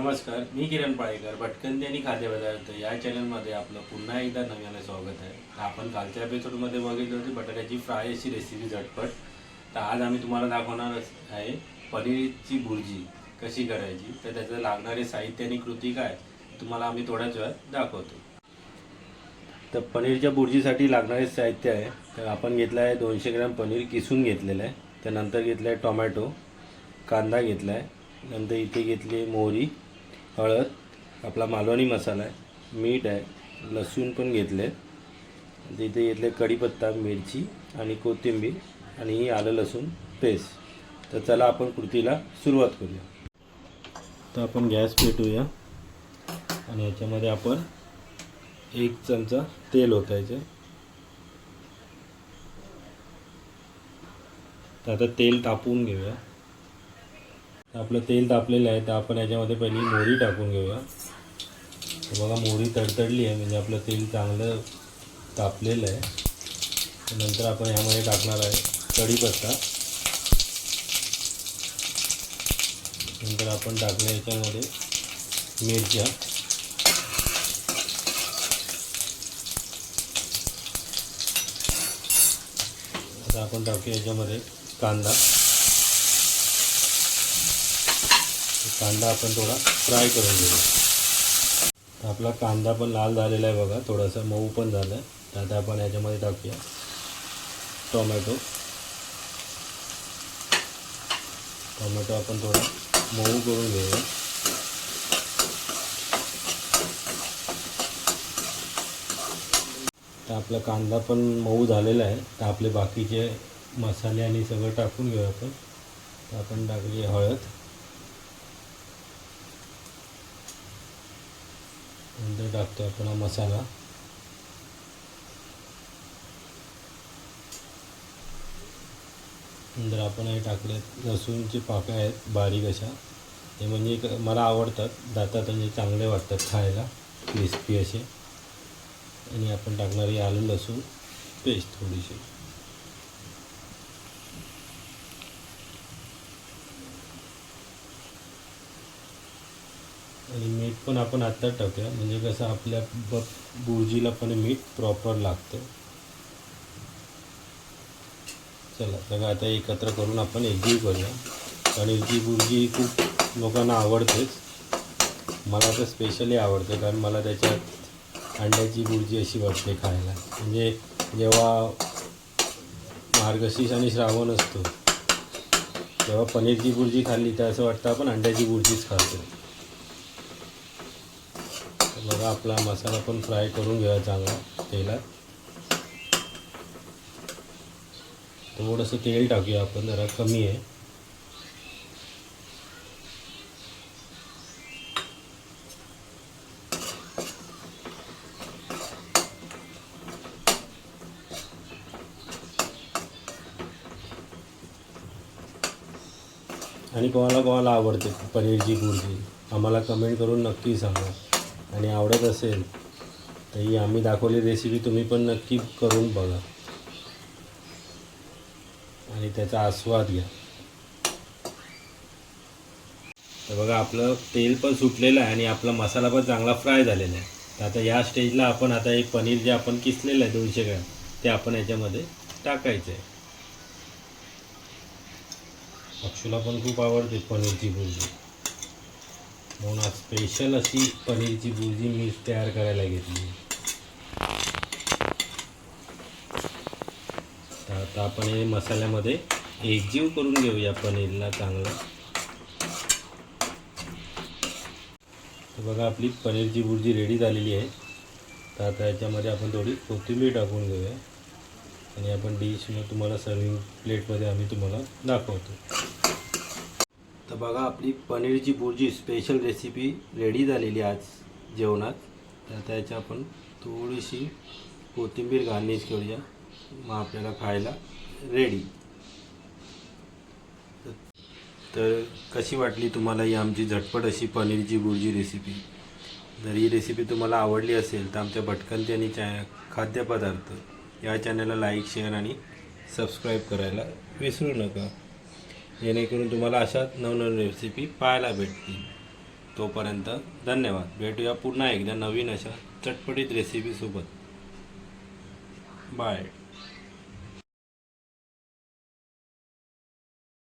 नमस्कार मी किरण पाळेकर भटकंती आणि खाद्यपदार्थ या चॅनलमध्ये आपलं पुन्हा एकदा नव्याने स्वागत आहे. तर आपण कालच्या एपिसोडमध्ये बघितलं होती बटाट्याची फ्राय अशी रेसिपी झटपट. तर आज आम्ही तुम्हाला दाखवणार आहे पनीरची भुर्जी कशी करायची तर त्याचं लागणारे साहित्य आणि कृती काय तुम्हाला आम्ही थोड्याच वेळात दाखवतो. तर पनीरच्या भुर्जीसाठी लागणारे साहित्य आहे तर आपण घेतलं आहे दोनशे ग्रॅम पनीर किसून घेतलेलं आहे. त्यानंतर घेतलं आहे टोमॅटो कांदा घेतला आहे. नंतर इथे घेतली आहे मोहरी हळद आपला मालवणी मसाला आहे मीठ आहे लसूण पण घेतले. आहे इथे घेतले कढीपत्ता मिरची आणि कोथिंबीर आणि ही आलं लसूण पेस्ट. तर चला आपण कृतीला सुरुवात करूया. तर आपण गॅस पेटूया. आणि याच्यामध्ये आपण एक चमचा तेल ओतायचं. तर आता तेल तापवून घेऊया. आपलं तेल तापलेलं आहे तर आपण याच्यामध्ये पहिली मोहरी टाकून घेऊया. बघा मोहरी तडतडली आहे म्हणजे आपलं तेल चांगलं तापलेलं आहे. नंतर आपण ह्यामध्ये टाकणार आहे कढीपत्ता. नंतर आपण टाकलं याच्यामध्ये मिरच्या. आता आपण टाकूया याच्यामध्ये कांदा. कांदा आपण थोडा फ्राय करून घेऊ. आपला कांदा पण लाल झालेला आहे बघा थोडासा मऊ पण झाला आहे तर आता आपण याच्यामध्ये टाकूया टोमॅटो. टोमॅटो आपण थोडा मऊ करून घेऊया. तर आपला कांदा पण मऊ झालेला आहे. तर आपले बाकीचे मसाले आणि सगळं टाकून घेऊ आपण. तर आपण टाकली हळद. नंतर टाकतो आपण हा मसाला. नंतर आपण हे टाकले लसूणचे पाकं आहेत बारीक अशा. हे म्हणजे मला आवडतात. दातात म्हणजे चांगले वाटतात खायला. क्रिस्पी असे. आणि आपण टाकणारी आलू लसूण पेस्ट थोडीशी आणि मीठ पण आपण आत्ताच टाकूया. म्हणजे कसं आपल्या ब बुर्जीला पण मीठ प्रॉपर लागतं. चला सगळं आता एकत्र करून आपण एकजीव करूया. पनीरची बुर्जी खूप लोकांना आवडतेच. मला तर स्पेशली आवडते कारण मला त्याच्यात अंड्याची बुर्जी अशी वाटते खायला. म्हणजे जेव्हा मार्गशीर्ष आणि श्रावण असतो तेव्हा पनीरची बुर्जी खाल्ली तर असं वाटतं आपण अंड्याची बुर्जीच खातो. बघा आपला मसाला पण फ्राय करून घ्या चांगला तेलात. थोडंसं तेल टाकूया आपण जरा कमी आहे. आणि कोणाला कोणाला आवडते पनीरची बुर्जी आम्हाला कमेंट करून नक्की सांगा. आणि आवडत असेल तर ही आम्ही दाखवली रेसिपी तुम्ही पण नक्की करून बघा. आणि त्याचा आस्वाद घ्या. तर बघा आपलं तेल पण सुटलेलं आहे आणि आपला मसाला पण चांगला फ्राय झालेला आहे. तर आता या स्टेजला आपण आता एक पनीर जे आपण किसलेलं आहे दोनशे ग्रॅम ते आपण याच्यामध्ये टाकायचं आहे. अक्षुला पण खूप आवडते पनीरची भुर्जी. म्हणून आज स्पेशल अशी पनीरची भुर्जी मी तयार करायला घेतली. तर आता आपण हे मसाल्यामध्ये एकजीव करून घेऊया पनीरला चांगलं. तर बघा आपली पनीरची भुर्जी रेडी झालेली आहे. तर आता याच्यामध्ये आपण थोडी कोथिंबीर टाकून घेऊया. आणि आपण डिश मग तुम्हाला सर्विंग प्लेटमध्ये आम्ही तुम्हाला दाखवतो. तर बघा आपली पनीरची भुर्जी स्पेशल रेसिपी रेडी झालेली आहे आज जेवणात. तर त्याच्या आपण थोडीशी कोथिंबीर गार्निश करूया. मग आपल्याला खायला रेडी तर कशी वाटली तुम्हाला ही आमची झटपट अशी पनीरची भुर्जी रेसिपी जर ही रेसिपी तुम्हाला आवडली असेल तर आमच्या भटकंती आणि चॅ खाद्यपदार्थ या चॅनलला लाईक शेअर आणि सबस्क्राईब करायला विसरू नका. जेणेकरून तुम्हाला अशाच नवनवीन रेसिपी पाहायला भेटतील. तोपर्यंत धन्यवाद. भेटूया पुन्हा एकदा नवीन अशा चटपटीत रेसिपीसोबत बाय